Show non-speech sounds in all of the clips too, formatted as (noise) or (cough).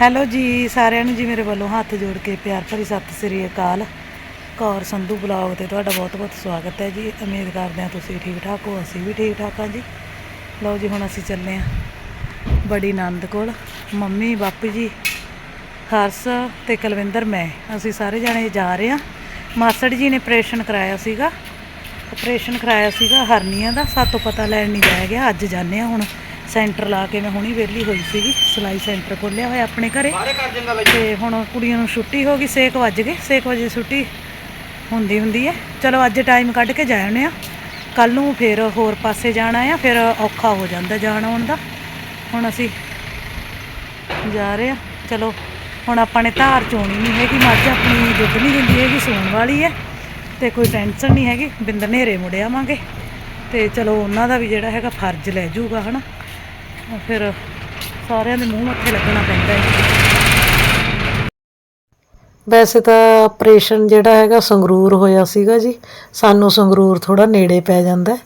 Hello ਜੀ, ਸਾਰਿਆਂ ਨੂੰ ਜੀ ਮੇਰੇ ਵੱਲੋਂ ਹੱਥ ਜੋੜ ਕੇ ਪਿਆਰ ਭਰੀ ਸਤਿ ਸ੍ਰੀ ਅਕਾਲ। ਕੌਰ ਸੰਧੂ ਬਲੌਗ ਤੇ ਤੁਹਾਡਾ ਬਹੁਤ ਬਹੁਤ ਸਵਾਗਤ ਹੈ ਜੀ। ਉਮੀਦ ਕਰਦੇ ਹਾਂ ਤੁਸੀਂ ਠੀਕ ਠਾਕ ਹੋ, ਅਸੀਂ ਵੀ ਠੀਕ ਠਾਕ ਹਾਂ ਜੀ। ਲਓ ਜੀ, ਹੁਣ ਅਸੀਂ ਚੱਲੇ ਹਾਂ ਬੜੀ ਆਨੰਦ ਕੋਲ। ਮੰਮੀ, ਬਾਪੂ ਜੀ, ਹਰਸ ਤੇ ਕੁਲਵਿੰਦਰ, ਮੈਂ। ਅਸੀਂ ਸਾਰੇ ਜਾਣੇ ਜਾ ਰਹੇ ਹਾਂ। ਮਾਸੜ ਜੀ ਨੇ ਆਪਰੇਸ਼ਨ ਕਰਾਇਆ ਸੀਗਾ। ਆਪਰੇਸ਼ਨ ਕਰਾਇਆ ਸੀਗਾ, ਹਰਨੀਆਂ ਦਾ। ਸਾਤੋਂ ਪਤਾ ਲੈਣ ਨਹੀਂ ਜਾਇਆ ਗਿਆ, ਅੱਜ ਜਾਂਦੇ ਹਾਂ ਹੁਣ। ਸੈਂਟਰ ਲਾ ਕੇ ਮੈਂ ਹੁਣੀ ਵਿਹਲੀ ਹੋਈ ਸੀਗੀ ਸਿਲਾਈ ਸੈਂਟਰ ਖੋਲਿਆ ਹੋਇਆ ਆਪਣੇ ਘਰੇ। ਤੇ ਹੁਣ ਕੁੜੀਆਂ ਨੂੰ ਛੁੱਟੀ ਹੋ ਗਈ 6 ਵੱਜ ਗਏ 6 ਵਜੇ ਛੁੱਟੀ ਹੁੰਦੀ ਹੁੰਦੀ ਹੈ। ਚਲੋ ਅੱਜ ਟਾਈਮ ਕੱਢ ਕੇ ਜਾ ਆਉਂਦੇ ਆ ਕੱਲ ਨੂੰ ਫਿਰ ਹੋਰ ਪਾਸੇ ਜਾਣਾ ਆ ਫਿਰ ਔਖਾ ਹੋ ਜਾਂਦਾ ਜਾਣ ਆਉਣ ਦਾ। ਹੁਣ ਅਸੀਂ ਜਾ ਰਹੇ ਆ ਚਲੋ ਹੁਣ ਆਪਾਂ ਨੇ ਧਾਰ ਚੋਣੀ ਨਹੀਂ ਹੈਗੀ ਮੱਝ ਆਪਣੀ ਦੁੱਧ ਨਹੀਂ ਦਿੰਦੀ ਹੈਗੀ ਸੂਣ ਵਾਲੀ ਹੈ। ਤੇ ਕੋਈ ਟੈਨਸ਼ਨ ਨਹੀਂ ਹੈਗੀ ਬਿੰਦ ਨੇਰੇ ਮੁੜ ਆਵਾਂਗੇ। ਤੇ ਚਲੋ ਉਹਨਾਂ ਦਾ ਵੀ ਜਿਹੜਾ ਹੈਗਾ ਫਰਜ਼ ਲੈ ਜਾਊਗਾ ਹਨਾ। ਫਿਰ ਸਾਰਿਆਂ ਦੇ ਮੂੰਹ ਮੱਥੇ ਲੱਗਣਾ ਪੈਂਦਾ ਹੈ। ਵੈਸੇ ਤਾਂ ਆਪਰੇਸ਼ਨ ਜਿਹੜਾ ਹੈਗਾ ਸੰਗਰੂਰ ਹੋਇਆ ਸੀਗਾ ਜੀ। ਸਾਨੂੰ ਸੰਗਰੂਰ ਥੋੜਾ ਨੇੜੇ ਪੈ ਜਾਂਦਾ ਹੈ।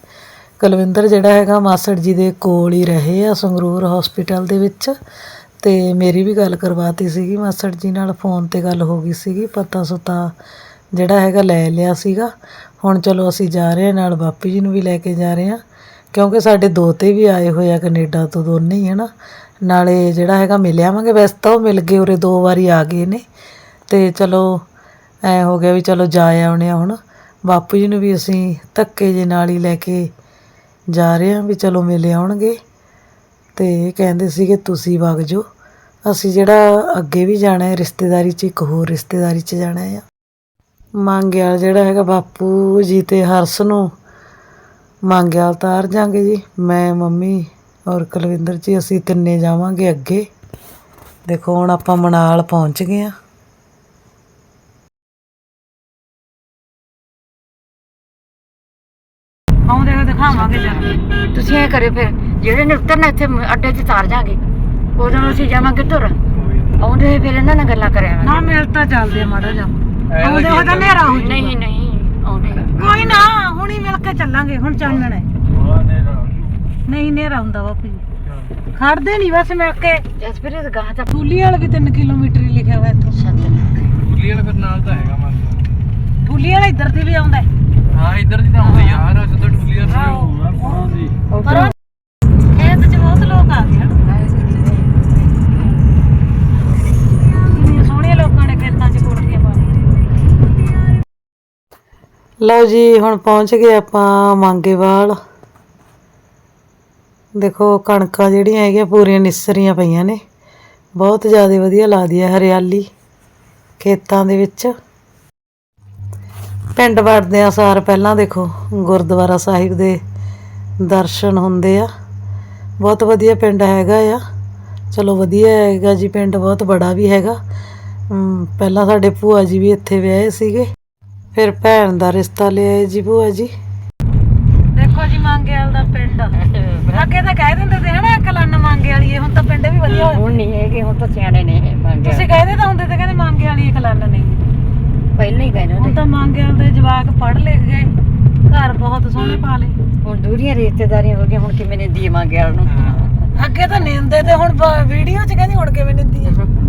ਕੁਲਵਿੰਦਰ ਜਿਹੜਾ ਹੈਗਾ ਮਾਸੜ ਜੀ ਦੇ ਕੋਲ ਹੀ ਰਹੇ ਆ ਸੰਗਰੂਰ ਹਸਪੀਟਲ ਦੇ ਵਿੱਚ। ਤੇ ਮੇਰੀ ਵੀ ਗੱਲ ਕਰਵਾਤੀ ਸੀਗੀ, ਮਾਸੜ ਜੀ ਨਾਲ ਫੋਨ ਤੇ ਗੱਲ ਹੋ ਗਈ ਸੀਗੀ, ਪਤਾ ਸੁਤਾ ਜਿਹੜਾ ਹੈਗਾ ਲੈ ਲਿਆ ਸੀਗਾ। ਹੁਣ ਚਲੋ ਅਸੀਂ ਜਾ ਰਹੇ ਹਾਂ, ਨਾਲ ਬਾਪੂ ਜੀ ਨੂੰ ਵੀ ਲੈ ਕੇ ਜਾ ਰਹੇ ਹਾਂ। ਕਿਉਂਕਿ ਸਾਡੇ ਦੋਤੇ ਵੀ ਆਏ ਹੋਏ ਆ ਕੈਨੇਡਾ ਤੋਂ ਦੋਨੇ ਹੀ, ਹਨਾ? ਨਾਲੇ ਜਿਹੜਾ ਹੈਗਾ ਮਿਲ ਆਵਾਂਗੇ, ਵੈਸੇ ਤਾਂ ਉਹ ਮਿਲ ਗਏ, ਉਰੇ ਦੋ ਵਾਰੀ ਆ ਗਏ ਨੇ। ਤੇ ਚਲੋ, ਐ ਹੋ ਗਿਆ ਵੀ ਚਲੋ ਜਾ ਆਉਣੇ ਆ ਹੁਣ। ਬਾਪੂ ਜੀ ਨੂੰ ਵੀ ਅਸੀਂ ਧੱਕੇ ਜੇ ਨਾਲ ਹੀ ਲੈ ਕੇ ਜਾ ਰਹੇ ਹਾਂ ਵੀ ਚਲੋ ਮਿਲ ਆਉਣਗੇ। ਤੇ ਇਹ ਕਹਿੰਦੇ ਸੀਗੇ, ਤੁਸੀਂ ਵਗ ਜਾਓ। ਅਸੀਂ ਜਿਹੜਾ ਅੱਗੇ ਵੀ ਜਾਣਾ ਹੈ, ਰਿਸ਼ਤੇਦਾਰੀ 'ਚ ਇੱਕ ਹੋਰ ਰਿਸ਼ਤੇਦਾਰੀ 'ਚ ਜਾਣਾ ਹੈ ਮੰਗਿਆਲ ਜਿਹੜਾ ਹੈਗਾ ਬਾਪੂ ਜੀ ਤੇ ਹਰਸ ਨੂੰ ਮੰਗਿਆਲ ਤਾਰ ਜਾਂਗੇ ਜੀ। ਮੈਂ ਮੰਮੀ ਔਰ ਕੁਲਵਿੰਦਰ ਜੀ ਅਸੀਂ ਤਿੰਨੇ ਜਾਵਾਂਗੇ ਅੱਗੇ। ਦੇਖੋ ਹੁਣ ਆਪਾਂ ਮਨਾਲ ਪਹੁੰਚ ਗਏ ਆ। ਆਉਂਦੇ ਹੋਏ ਦਿਖਾਵਾਂਗੇ ਜਰਾ ਤੁਸੀਂ ਇਹ ਕਰਿਓ ਫਿਰ ਜਿਹੜੇ ਨੇ ਉਤਰਨਾ ਇੱਥੇ ਅੱਡੇ 'ਚ ਤਾਰ ਜਾਗੇ। ਉਦੋਂ ਨੂੰ ਅਸੀਂ ਜਾਵਾਂਗੇ ਤੁਰ ਆਉਂਦੇ ਹੋਏ ਫਿਰ ਇਹਨਾਂ ਨਾਲ ਗੱਲਾਂ ਕਰਿਆ ਨਾ ਮਿਲ ਤਾਂ ਚੱਲਦੇ ਆ ਮਾੜਾ ਜਾ ਆਉਂਦੇ ਹੋਏ ਤਾਂ ਹਨੇਰਾ ਹੋ। ਨਹੀਂ ਨਹੀਂ। ਕੋਈ ਨਾ ਹੁਣੀ ਮਿਲ ਕੇ ਚੱਲਾਂਗੇ ਹੁਣ ਚਾਨਣ ਹੈ। ਨਹੀਂ ਹਨੇਰਾ ਹੁੰਦਾ ਬਾਪੂ ਜੀ। ਖੜਦੇ ਨਹੀਂ ਬਸ ਮਿਲ ਕੇ। ਜਸ ਫਿਰ ਇਹ ਗਾਂ ਤਾਂ ਠੂਲੀ ਵਾਲਾ ਵੀ 3 ਕਿਲੋਮੀਟਰ ਹੀ ਲਿਖਿਆ ਹੋਇਆ ਇੱਥੋਂ। ਸੱਤ ਗੁੱਲੀ ਵਾਲਾ ਫਿਰ ਨਾਲ ਤਾਂ ਹੈਗਾ ਮੰਨ। ਠੂਲੀ ਵਾਲਾ ਇੱਧਰ ਦੀ ਵੀ ਆਉਂਦਾ ਹੈ। ਇੱਧਰ ਦੀ ਤਾਂ ਆਉਂਦੀ ਯਾਰ ਸਿੱਧਾ ਗੁੱਲੀ ਵਾਲਾ ਹਾਂ। ਜੀ। ਪਰ ਲਓ ਜੀ, ਹੁਣ ਪਹੁੰਚ ਗਏ ਆਪਾਂ ਮੰਗੇਵਾਲ ਦੇਖੋ, ਕਣਕਾਂ ਜਿਹੜੀਆਂ ਹੈਗੀਆਂ ਪੂਰੀਆਂ ਨਿਸਰੀਆਂ ਪਈਆਂ ਨੇ। ਬਹੁਤ ਜ਼ਿਆਦਾ ਵਧੀਆ ਲੱਗਦੀ ਹੈ ਹਰਿਆਲੀ ਖੇਤਾਂ ਦੇ ਵਿੱਚ। ਪਿੰਡ ਵੜਦੇ ਆ ਸਾਰ ਪਹਿਲਾਂ, ਦੇਖੋ, ਗੁਰਦੁਆਰਾ ਸਾਹਿਬ ਦੇ ਦਰਸ਼ਨ ਹੁੰਦੇ ਆ। ਬਹੁਤ ਵਧੀਆ ਪਿੰਡ ਹੈਗਾ ਆ। ਚਲੋ, ਵਧੀਆ ਹੈਗਾ ਜੀ ਪਿੰਡ, ਬਹੁਤ ਬੜਾ ਵੀ ਹੈਗਾ। ਪਹਿਲਾਂ ਸਾਡੇ ਭੂਆ ਜੀ ਵੀ ਇੱਥੇ ਵਿਆਹੇ ਸੀਗੇ। ਫਿਰ ਭੈਣ ਦਾ ਰਿਸ਼ਤਾ ਲਿਆਏ ਜੀ ਭੂਆ ਜੀ। ਦੇਖੋ ਜੀ ਮੰਗੇਵਾਲ ਦਾ ਪਿੰਡ। ਅੱਗੇ ਤਾਂ ਕਹਿ ਦਿੰਦੇ ਤੇ ਹਨਾ ਕਲਨ ਮੰਗੇ ਵਾਲੀ ਇਹ ਹੁਣ ਤਾਂ ਪਿੰਡ ਵੀ ਵਧੀਆ ਹੋਏ ਹੁਣ ਨਹੀਂ ਹੈਗੇ ਹੁਣ ਤਾਂ ਸਿਆਣੇ ਨੇ ਮੰਗਿਆ ਤੁਸੀਂ ਕਹਿੰਦੇ ਤਾਂ ਹੁੰਦੇ ਤੇ ਕਹਿੰਦੇ ਮੰਗੇ ਵਾਲੀ ਕਲਨ ਨੇ। ਪਹਿਲਾਂ ਹੀ ਕਹਿੰਦੇ ਹੁਣ ਤਾਂ ਮੰਗੇਵਾਲ ਦੇ ਜਵਾਕ ਪੜ੍ਹ ਲਿਖ ਗਏ ਘਰ ਬਹੁਤ ਸੋਹਣੇ ਪਾ ਲਏ। ਹੁਣ ਦੂਰੀਆਂ ਰਿਸ਼ਤੇਦਾਰੀਆਂ ਹੋ ਗਈਆਂ ਹੁਣ ਕਿਵੇਂ ਨੇ ਦੀ ਮੰਗਿਆ ਨੂੰ? ਅੱਗੇ ਤਾਂ ਨਿੰਦੇ ਤੇ ਹੁਣ ਵੀਡੀਓ 'ਚ ਕਹਿੰਦੀ ਹੁਣ ਕਿਵੇਂ ਨਿੰਦੀ ਆ (laughs)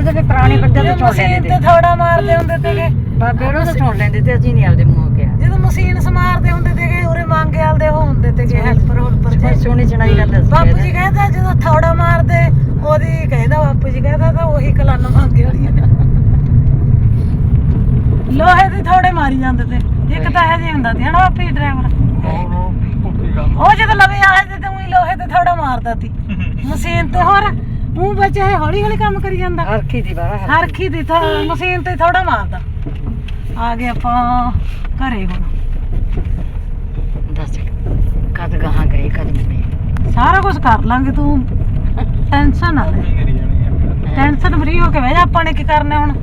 ਉਹ ਤਾਂ ਫਿਰ ਪੁਰਾਣੇ ਬੰਦੇ ਤੋਂ ਮਸ਼ੀਨ ਲੈਂਦੇ ਤੇ ਤੇ। ਥੋੜਾ ਮਾਰਦੇ ਹੁੰਦੇ ਤੇਗੇ ਬਾਬੇ ਉਹਨਾਂ ਤੋਂ ਸੁਣ ਲੈਂਦੇ ਤੇ ਅਸੀਂ ਨਹੀਂ ਆਪਦੇ ਮੂੰਹ ਕਿਹਾ। ਜਦੋਂ ਮਸ਼ੀਨ ਸਮਾਰਦੇ ਹੁੰਦੇ ਤੇਗੇ ਉਰੇ ਮੰਗੇ ਆਲਦੇ ਉਹ ਹੁੰਦੇ ਤੇਗੇ ਹੈਲਪਰ ਹੁਲਪਰ ਪਰ ਜੇ ਸੋਹਣੀ ਚਣਾਈ ਗੱਲ ਦੱਸ ਬਾਪੂ ਜੀ ਕਹਿੰਦਾ ਜਦੋਂ ਥੋੜਾ ਮਾਰਦੇ ਉਹਦੀ ਕਹਿੰਦਾ ਬਾਪੂ ਜੀ ਕਹਿੰਦਾ ਤਾਂ ਉਹੀ ਕਲਨ ਮੰਗੇ ਵਾਲੀ ਆ। ਲੋਹੇ ਦੇ ਥੋੜੇ ਮਾਰੀ ਜਾਂਦੇ ਤੇ। ਇੱਕ ਤਾਂ ਇਹ ਜਿਹੀ ਹੁੰਦਾ ਸੀ ਹਨਾ ਬਾਪੂ ਜੀ ਡਰਾਈਵਰ ਉਹ ਜਦੋਂ ਲਵੇ ਆਏ ਤੇ ਤੂੰ ਹੀ ਲੋਹੇ ਤੇ ਥੋੜਾ ਮਾਰਦਾ ਸੀ। ਮਸ਼ੀਨ ਤੇ ਹੋਰ। ਉਹ ਬੱਚਾ ਇਹ ਹੌਲੀ ਹੌਲੀ ਕੰਮ ਕਰੀ ਜਾਂਦਾ। ਹਰਖੀ ਦੀ ਬਾਰਾ ਹਰਖੀ। ਦੀ ਥੋ ਮਸ਼ੀਨ ਤੇ ਥੋੜਾ ਮਾਰਦਾ। ਆ ਗਏ ਆਪਾਂ ਘਰੇ ਹੁਣ। ਦੱਸ ਕਦ ਗਾਹਾਂ ਗਏ ਕਦ ਮਿਲੇ? ਸਾਰਾ ਕੁਝ ਕਰ ਲਾਂਗੇ ਤੂੰ। ਟੈਨਸ਼ਨ ਨਾ ਲੈ। ਟੈਨਸ਼ਨ ਫਰੀ ਹੋ ਕੇ ਬਹਿ ਜਾ ਆਪਾਂ ਨੇ ਕੀ ਕਰਨਾ ਹੁਣ।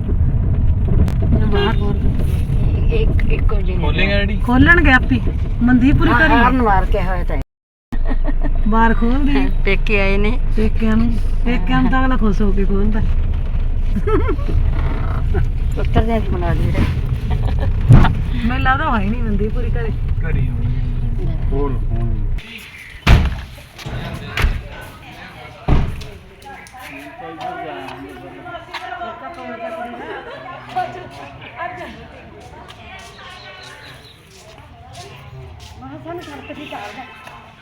ਇੱਕ ਇੱਕੋ ਜਿਹੀ ਖੋਲੇਗਾ ਜਿਹੜੀ ਖੋਲਣਗੇ ਆਪੀ। ਮੰਦੀਪੁਰੀ ਕਰੀ ਹਾਰਨ ਮਾਰ ਕੇ ਹੋਇਆ ਤਾਂ ਬਾਹਰ ਖੋਲ ਦੇ ਪੇਕੇ ਆਏ ਨੇ। ਪੇਕਿਆਂ ਨੂੰ। ਪੇਕਿਆਂ ਨੂੰ ਤਾਂ ਅਗਲਾ ਖੁਸ਼ ਹੋ ਕੇ ਖੋਲਦਾ। ਉੱਤਰ ਦੇ ਬਣਾ ਦੇ ਮੈਨੂੰ ਲੱਗਦਾ ਹੋਈ ਨਹੀਂ ਮੰਦੀਪੁਰੀ ਘਰੇ। ਕਰੀ ਹੋਣੀ ਬੋਲ ਫੋਨ ਮੈਂ ਸਾਨੂੰ ਸੜਕ ਤੇ ਚਾੜਦਾ ਕਹਿੰਦਾ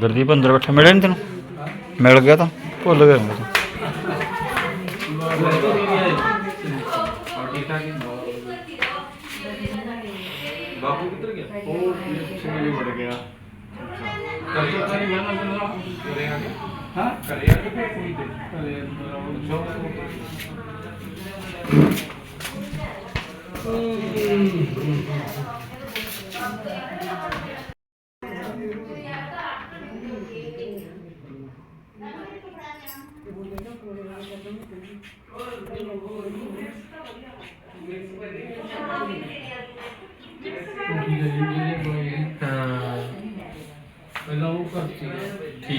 ਗੁਰਦੀਪ ਅੰਦਰ ਬੈਠਾ ਮਿਲਿਆ ਨਹੀਂ ਤੈਨੂੰ? ਮਿਲ ਗਿਆ ਤਾਂ ਭੁੱਲ ਗਿਆ ਮੈਂ ਤਾਂ। ਬਾਪੂ ਕਿੱਧਰ ਗਿਆ? ਉਹ ਪਿੱਛੇ ਹੀ ਵੜ ਗਿਆ। ਕਰੀ ਤਾਂ ਨਹੀਂ ਮੈਂ ਨਾ ਕਰੇ ਆ ਹਾਂ ਕਰੇ ਆ ਕਿ ਫਿਰ ਕੋਈ ਤੇ ਕਰੇ ਉਹ ਜੋ ਹਾਂ ਪਹਿਲਾਂ ਉਹ ਕਰਤੀ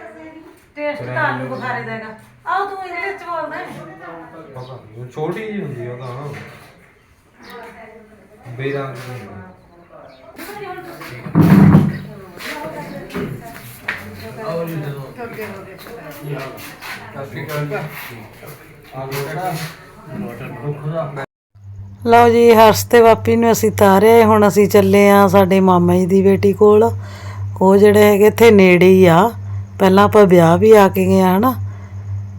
ਟੇਸਟ ਤਾਂ ਆਲੂ ਬੁਖਾਰੇ ਦਾ ਹੈਗਾ। ਆਓ ਤੂੰ ਇੰਗਲਿਸ਼ ਚ ਬੋਲਦਾ ਹੈ। ਪਤਾ ਨਹੀਂ ਉਹ ਛੋਟੀ ਜਿਹੀ ਹੁੰਦੀ ਆ ਉਹ ਤਾਂ। ਬੇਰੰਗ ਦੀ ਹੁੰਦੀ ਆ। ਲਓ ਜੀ। ਹਰਸ਼ ਤੇ ਵਾਪੀ ਨੂੰ ਅਸੀਂ ਤਾਰਿਆ ਹੁਣ ਅਸੀਂ ਚੱਲੇ ਆ ਸਾਡੇ ਮਾਮਾ ਜੀ ਦੀ ਬੇਟੀ ਕੋਲ। ਉਹ ਜਿਹੜੇ ਹੈਗੇ ਇੱਥੇ ਨੇੜੇ ਹੀ ਆ। ਪਹਿਲਾਂ ਆਪਾਂ ਵਿਆਹ ਵੀ ਆ ਕੇ ਗਏ ਆ, ਹਨਾ?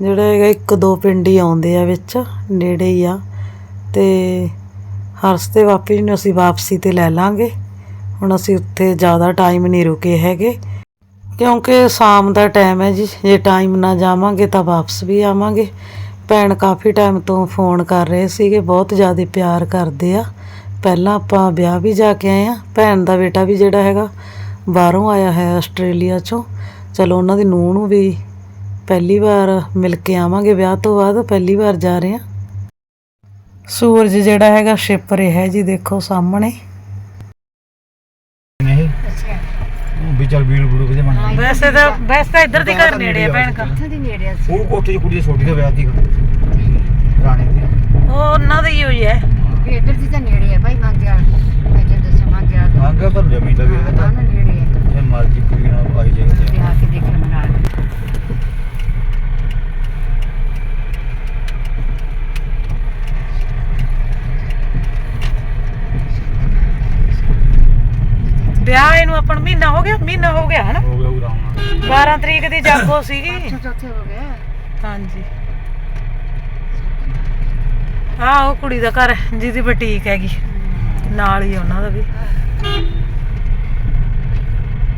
ਜਿਹੜਾ ਹੈਗਾ ਇੱਕ ਦੋ ਪਿੰਡ ਹੀ ਆਉਂਦੇ ਆ ਵਿੱਚ, ਨੇੜੇ ਹੀ ਆ। ਤੇ ਹਰਸ਼ ਤੇ ਵਾਪੀ ਨੂੰ ਅਸੀਂ ਵਾਪਸੀ ਤੇ ਲੈ ਲਾਂਗੇ। ਹੁਣ ਅਸੀਂ ਉੱਥੇ ਜ਼ਿਆਦਾ ਟਾਈਮ ਨਹੀਂ ਰੁਕੇ ਹੈਗੇ। ਕਿਉਂਕਿ ਸ਼ਾਮ ਦਾ ਟਾਈਮ ਹੈ ਜੀ, ਜੇ ਟਾਈਮ ਨਾ ਜਾਵਾਂਗੇ ਤਾਂ ਵਾਪਸ ਵੀ ਆਵਾਂਗੇ। ਭੈਣ ਕਾਫੀ ਟਾਈਮ ਤੋਂ ਫੋਨ ਕਰ ਰਹੇ ਸੀਗੇ, ਬਹੁਤ ਜ਼ਿਆਦਾ ਪਿਆਰ ਕਰਦੇ ਆ। ਪਹਿਲਾਂ ਆਪਾਂ ਵਿਆਹ ਵੀ ਜਾ ਕੇ ਆਏ ਆ। ਭੈਣ ਦਾ ਬੇਟਾ ਵੀ ਜਿਹੜਾ ਹੈਗਾ, ਬਾਹਰੋਂ ਆਇਆ ਹੈ ਆਸਟ੍ਰੇਲੀਆ ਚੋਂ। ਚਲੋ ਉਹਨਾਂ ਦੀ ਨੂੰਹ ਨੂੰ ਵੀ ਪਹਿਲੀ ਵਾਰ ਮਿਲ ਕੇ ਆਵਾਂਗੇ ਵਿਆਹ ਤੋਂ ਬਾਅਦ ਪਹਿਲੀ ਵਾਰ ਜਾ ਰਹੇ ਆ ਸੂਰਜ ਜਿਹੜਾ ਹੈਗਾ ਛਿਪ ਰਿਹਾ ਹੈ ਜੀ ਦੇਖੋ ਸਾਹਮਣੇ। ਨਹੀਂ। ਵੀ ਚੱਲ ਵੀਲ ਬੁੜੂ ਕਿਤੇ ਮੰਨ ਵੈਸੇ ਤਾਂ ਵੈਸੇ ਤਾਂ ਇੱਧਰ ਦੀ ਘਰ ਨੇੜੇ ਆ ਭੈਣ ਕਾ ਇੱਥੋਂ ਦੀ ਨੇੜੇ ਆ ਉਹ ਕੋਠੇ ਦੀ ਕੁੜੀ ਦੀ ਛੋਟੀ ਦਾ ਵਿਆਹ ਦੀ ਰਾਣੀ ਦੀ। ਉਹ ਉਹਨਾਂ ਦੀ ਹੋਈ ਹੈ। ਵੀ ਇੱਧਰ ਦੀ ਤਾਂ ਨੇੜੇ ਆ ਭਾਈ ਮੰਗਿਆ ਮੈਂ ਜਦ ਦੱਸਾਂ ਮੰਗਿਆ ਮੰਗਾ ਤਾਂ ਜਮੀ ਲੱਗੇ ਹਾਂ ਨਾ ਨੇੜੇ ਆ ਜੇ ਮਰਜ਼ੀ ਕੁੜੀ ਨਾਲ ਆਈ ਜਾਏਗਾ ਤੇ ਆ ਕੇ ਦੇਖੇ ਮਨਾ ਵਿਆਹ ਇਹਨੂੰ ਆਪਣ ਮਹੀਨਾ ਹੋ ਗਿਆ ਮਹੀਨਾ ਹੋ ਗਿਆ ਹਨਾ? ਹੋ ਗਿਆ ਰਾਮ ਨਾਲ 12 ਤਰੀਕ ਦੀ ਜਾਗੋ ਸੀਗੀ। ਚੌਥੇ ਹੋ ਗਿਆ। ਹਾਂਜੀ। ਹਾਂ ਉਹ ਕੁੜੀ ਦਾ ਘਰ ਜਿਹਦੀ ਬੁਟੀਕ ਹੈਗੀ। ਨਾਲ ਹੀ ਉਹਨਾਂ ਦਾ ਵੀ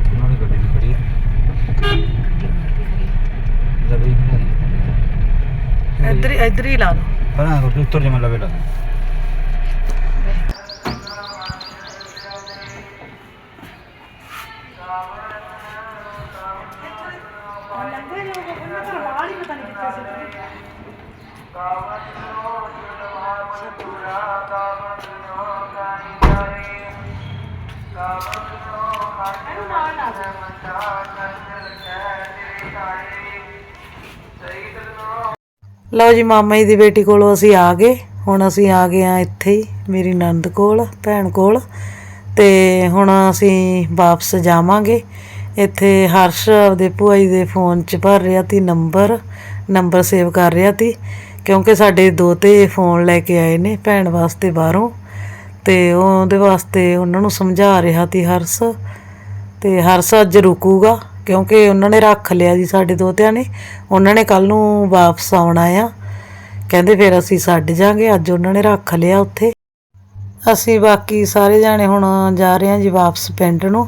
ਉਹਨਾਂ ਦੀ ਗੱਡੀ ਵੀ ਖੜੀ ਹੈ ਲੱਗੀ ਇੱਧਰ ਹੀ ਇੱਧਰ ਹੀ ਲਾ ਲਓ ਪਰ ਨਾ ਉੱਤਰ ਜਮਾ ਲਵੇ ਲਾ ਲਓ ਜੀ, ਮਾਮਾ ਜੀ ਦੀ ਬੇਟੀ ਕੋਲੋਂ ਅਸੀਂ ਆ ਗਏ। ਹੁਣ ਅਸੀਂ ਆ ਗਏ ਆ ਇੱਥੇ ਹੀ, ਮੇਰੀ ਨੰਦ ਕੋਲ, ਭੈਣ ਕੋਲ। ਤੇ ਹੁਣ ਅਸੀਂ ਵਾਪਸ ਜਾਵਾਂਗੇ। ਇੱਥੇ ਹਰਸ਼ ਆਪਦੇ ਭੂਆ ਜੀ ਦੇ ਫੋਨ 'ਚ ਭਰ ਰਿਹਾ ਤੀ ਨੰਬਰ ਨੰਬਰ ਸੇਵ ਕਰ ਰਿਹਾ ਤੀ ਕਿਉਂਕਿ ਸਾਡੇ ਦੋਤੇ ਫੋਨ ਲੈ ਕੇ ਆਏ ਨੇ ਭੈਣ ਵਾਸਤੇ ਬਾਹਰੋਂ। ਤੇ ਉਹਦੇ ਵਾਸਤੇ ਉਹਨਾਂ ਨੂੰ ਸਮਝਾ ਰਿਹਾ ਤੀ ਹਰਸ਼। ਤੇ ਹਰਸ਼ ਅੱਜ ਰੁਕੂਗਾ, ਕਿਉਂਕਿ ਉਹਨਾਂ ਨੇ ਰੱਖ ਲਿਆ ਜੀ ਸਾਡੇ ਦੋਤਿਆਂ ਨੇ। ਉਹਨਾਂ ਨੇ ਕੱਲ ਨੂੰ ਵਾਪਸ ਆਉਣਾ ਆ। ਕਹਿੰਦੇ ਫਿਰ ਅਸੀਂ ਛੱਡ ਜਾਾਂਗੇ, ਅੱਜ ਉਹਨਾਂ ਨੇ ਰੱਖ ਲਿਆ ਉੱਥੇ। ਅਸੀਂ ਬਾਕੀ ਸਾਰੇ ਜਾਣੇ ਹੁਣ ਜਾ ਰਹੇ ਹਾਂ ਜੀ ਵਾਪਸ ਪਿੰਡ ਨੂੰ।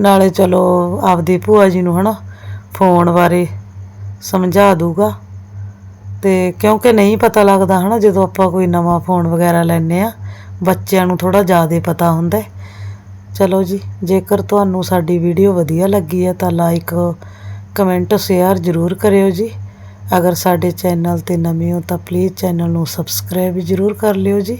ਨਾਲੇ ਚਲੋ ਆਪਦੀ ਭੂਆ ਜੀ ਨੂੰ ਹਨਾ, ਫੋਨ ਬਾਰੇ ਸਮਝਾ ਦੂਗਾ ਤੇ ਕਿਉਂਕਿ ਨਹੀਂ ਪਤਾ ਲੱਗਦਾ ਹਨਾ, ਜਦੋਂ ਆਪਾਂ ਕੋਈ ਨਵਾਂ ਫੋਨ ਵਗੈਰਾ ਲੈਨੇ ਆ ਬੱਚਿਆਂ ਨੂੰ ਥੋੜਾ ਜ਼ਿਆਦਾ ਪਤਾ ਹੁੰਦਾ ਚਲੋ ਜੀ, ਜੇਕਰ ਤੁਹਾਨੂੰ ਸਾਡੀ ਵੀਡੀਓ ਵਧੀਆ ਲੱਗੀ ਹੈ ਤਾਂ ਲਾਈਕ ਕਮੈਂਟ ਸ਼ੇਅਰ ਜ਼ਰੂਰ ਕਰਿਓ ਜੀ। ਅਗਰ ਸਾਡੇ ਚੈਨਲ ਤੇ ਨਵੇਂ ਹੋ ਤਾਂ ਪਲੀਜ਼ ਚੈਨਲ ਨੂੰ ਸਬਸਕ੍ਰਾਈਬ ਜ਼ਰੂਰ ਕਰ ਲਿਓ ਜੀ।